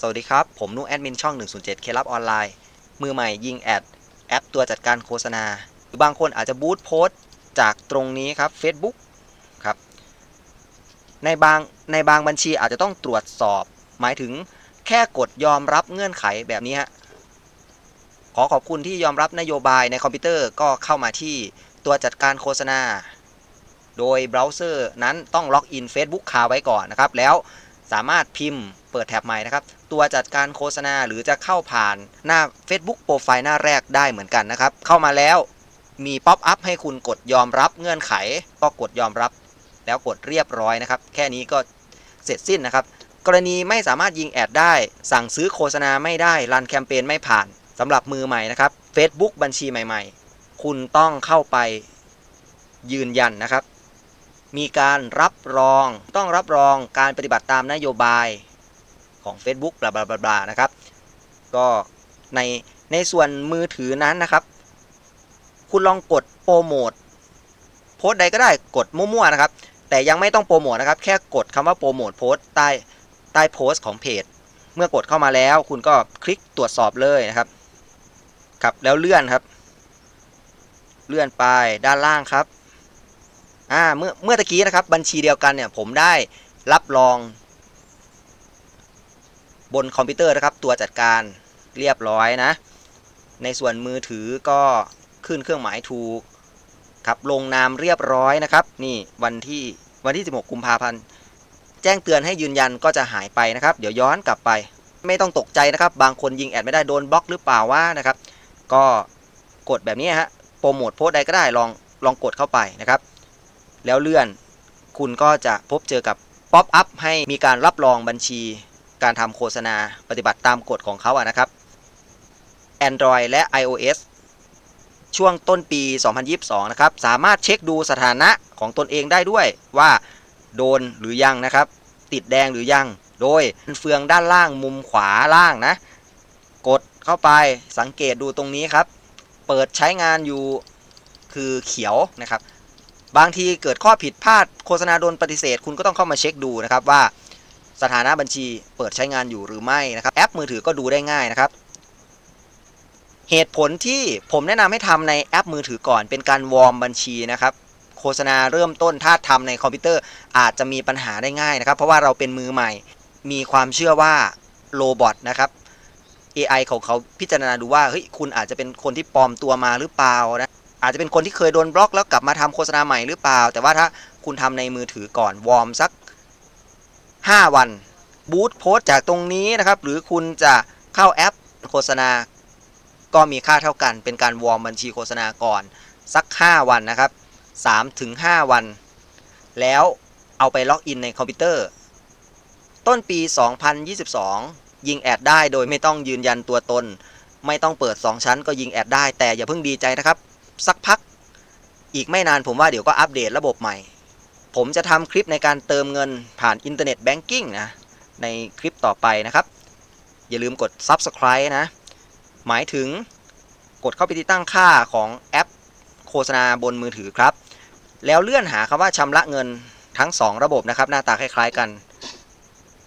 สวัสดีครับ ผมนุแอดมินช่อง 107 เคลับออนไลน์ มือใหม่ยิงแอด แอปตัวจัดการโฆษณา หรือบางคนอาจจะบูตโพสต์จากตรงนี้ครับ Facebook ครับ ในบางในบางบัญชีอาจจะต้องตรวจสอบ หมายถึงแค่กดยอมรับเงื่อนไขแบบนี้ฮะ ขอขอบคุณที่ยอมรับนโยบายในคอมพิวเตอร์ก็เข้ามาที่ตัวจัดการโฆษณา โดยเบราว์เซอร์นั้นต้องล็อกอิน Facebook คาไว้ก่อนนะครับ แล้ว สามารถพิมพ์เปิดแท็บใหม่นะครับ ตัวจัดการโฆษณาหรือจะเข้าผ่านหน้า Facebook โปรไฟล์หน้าแรกได้เหมือนกันนะครับ เข้ามาแล้วมีป๊อปอัพให้คุณกดยอมรับเงื่อนไข ก็กดยอมรับ แล้วกดเรียบร้อยนะครับ แค่นี้ก็เสร็จสิ้นนะครับ กรณีไม่สามารถยิงแอดได้ สั่งซื้อโฆษณาไม่ได้ รันแคมเปญไม่ผ่านสำหรับมือใหม่นะครับ Facebook บัญชีใหม่ ๆ คุณต้องเข้าไปยืนยันนะครับ มีการรับรองต้องรับรองการปฏิบัติตามนโยบายของ Facebook บลาบลาบลานะครับ ก็ในในส่วนมือถือนั้นนะครับ คุณลองกดโปรโมทโพสต์ใดก็ได้กดมั่วๆนะครับ แต่ยังไม่ต้องโปรโมทนะครับ แค่กดคำว่าโปรโมทโพสต์ใต้ใต้โพสต์ของเพจ เมื่อกดเข้ามาแล้ว คุณก็คลิกตรวจสอบเลยนะครับครับแล้วเลื่อนครับ เลื่อนไปด้านล่างครับ อ่าเมื่อเมื่อตะกี้นะครับบัญชีเดียวกันเนี่ยผมได้รับรอง บนคอมพิวเตอร์นะครับ ตัวจัดการเรียบร้อยนะ ในส่วนมือถือก็ขึ้นเครื่องหมายถูกครับลงนามเรียบร้อยนะครับ นี่วันที่วันที่ 16 กุมภาพันธ์แจ้งเตือนให้ยืนยันก็จะหายไปนะครับ เดี๋ยวย้อนกลับไป ไม่ต้องตกใจนะครับ บางคนยิงแอดไม่ได้โดนบล็อกหรือเปล่าว่านะครับ ก็กดแบบนี้ฮะโปรโมทโพสต์ใดก็ได้ลองลองกดเข้าไปนะครับ แล้วเลื่อน คุณก็จะพบเจอกับป๊อปอัพให้มีการรับรองบัญชี การทำโฆษณาปฏิบัติตามกฎของเขาอะนะครับ Android และ iOS ช่วงต้นปี 2022 นะครับ สามารถเช็คดูสถานะของตนเองได้ด้วยว่าโดนหรือยังนะครับ ติดแดงหรือยัง โดยเฟืองด้านล่างมุมขวาล่างนะ กดเข้าไปสังเกตดูตรงนี้ครับ เปิดใช้งานอยู่คือเขียวนะครับ บางทีเกิดข้อผิดพลาดโฆษณาโดนปฏิเสธ คุณก็ต้องเข้ามาเช็คดูนะครับว่าสถานะบัญชีเปิดใช้งานอยู่หรือไม่นะครับแอปมือถือก็ดูได้ง่ายนะครับ เหตุผลที่ผมแนะนำให้ทำในแอปมือถือก่อน เป็นการวอร์มบัญชีนะครับโฆษณาเริ่มต้นถ้าทำในคอมพิวเตอร์อาจจะมีปัญหาได้ง่ายนะครับ เพราะว่าเราเป็นมือใหม่ มีความเชื่อว่าโรบอทนะครับ AI ของเขาพิจารณาดูว่าเฮ้ยคุณอาจจะเป็นคนที่ปลอมตัวมาหรือเปล่านะ อาจจะเป็นคนที่เคยโดนบล็อกแล้วกลับมาทำโฆษณาใหม่หรือเปล่า แต่ว่าถ้าคุณทำในมือถือก่อนวอร์มสัก 5 วันบูตโพสจากตรงนี้นะครับ หรือคุณจะเข้าแอปโฆษณา ก็มีค่าเท่ากัน เป็นการวอร์มบัญชีโฆษณาก่อนสัก 5 วันนะครับ3ถึง5วัน แล้วเอาไปล็อกอินในคอมพิวเตอร์ ต้นปี 2022 ยิงแอดได้โดยไม่ต้องยืนยันตัวตน ไม่ต้องเปิด 2 ชั้นก็ยิงแอดได้แต่อย่าเพิ่งดีใจนะครับ สักพัก อีกไม่นานผมว่าเดี๋ยวก็อัปเดตระบบใหม่ ผมจะทำคลิปในการเติมเงินผ่านอินเทอร์เน็ตแบงกิ้งนะ ในคลิปต่อไปนะครับ อย่าลืมกด Subscribe นะ หมายถึงกดเข้าไปที่ตั้งค่าของแอปโฆษณาบนมือถือครับ แล้วเลื่อนหาคำว่าชำระเงินทั้ง 2 ระบบนะครับ หน้าตาคล้าย ๆ กัน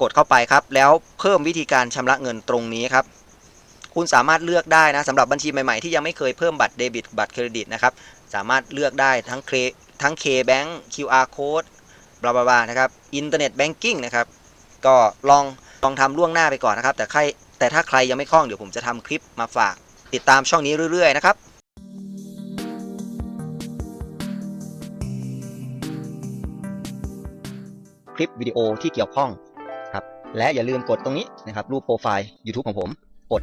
กดเข้าไปครับ แล้วเพิ่มวิธีการชำระเงินตรงนี้ครับ คุณสามารถเลือกได้นะสำหรับบัญชีใหม่ๆที่ยังไม่เคยเพิ่มบัตรเดบิตบัตรเครดิตนะครับสามารถเลือกได้ทั้งเคทั้ง K-Bank QR Code บลาบลานะครับอินเทอร์เน็ตแบงกิ้งนะครับก็ลองลองทำล่วงหน้าไปก่อนนะครับ แต่ใครแต่ถ้าใครยังไม่คล่องเดี๋ยวผมจะทำคลิปมาฝาก ติดตามช่องนี้เรื่อยๆนะครับคลิปวิดีโอที่เกี่ยวข้องครับและอย่าลืมกดตรงนี้นะครับรูปโปรไฟล์ YouTube ของผมกด